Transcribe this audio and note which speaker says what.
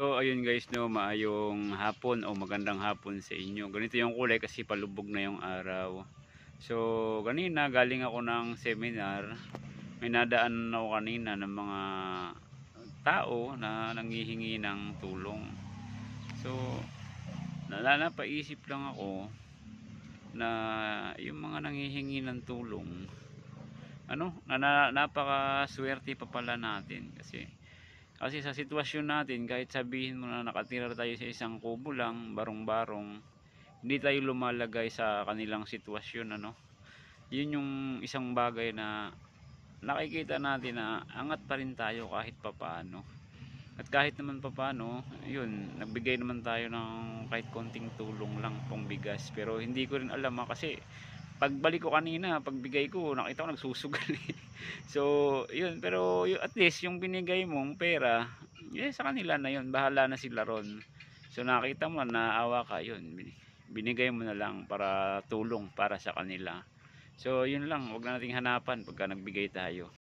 Speaker 1: So ayun guys no, maayong hapon o magandang hapon sa inyo. Ganito yung kulay kasi palubog na yung araw. So kanina galing ako ng seminar. May nadaan ako kanina ng mga tao na nangihingi ng tulong. So nala napaisip lang ako na yung mga nangihingi ng tulong ano, na, na, napakaswerte pa pala natin kasi kasi sa sitwasyon natin, kahit sabihin mo na nakatira tayo sa isang kubo lang, barong-barong, hindi tayo lumalagay sa kanilang sitwasyon, ano. Yun yung isang bagay na nakikita natin na angat pa rin tayo kahit papaano. At kahit naman papaano, yun, nagbigay naman tayo ng kahit konting tulong lang pong bigas. Pero hindi ko rin alam ha, kasi pagbalik ko kanina, pagbigay ko, nakita ko nagsusugal eh. So, yun, pero at least yung binigay mong pera, eh, sa kanila na yun, bahala na sila ron. So, nakita mo, naawa ka, yun, bin- binigay mo na lang para tulong para sa kanila. So, yun lang, wag na nating hanapan pagka nagbigay tayo.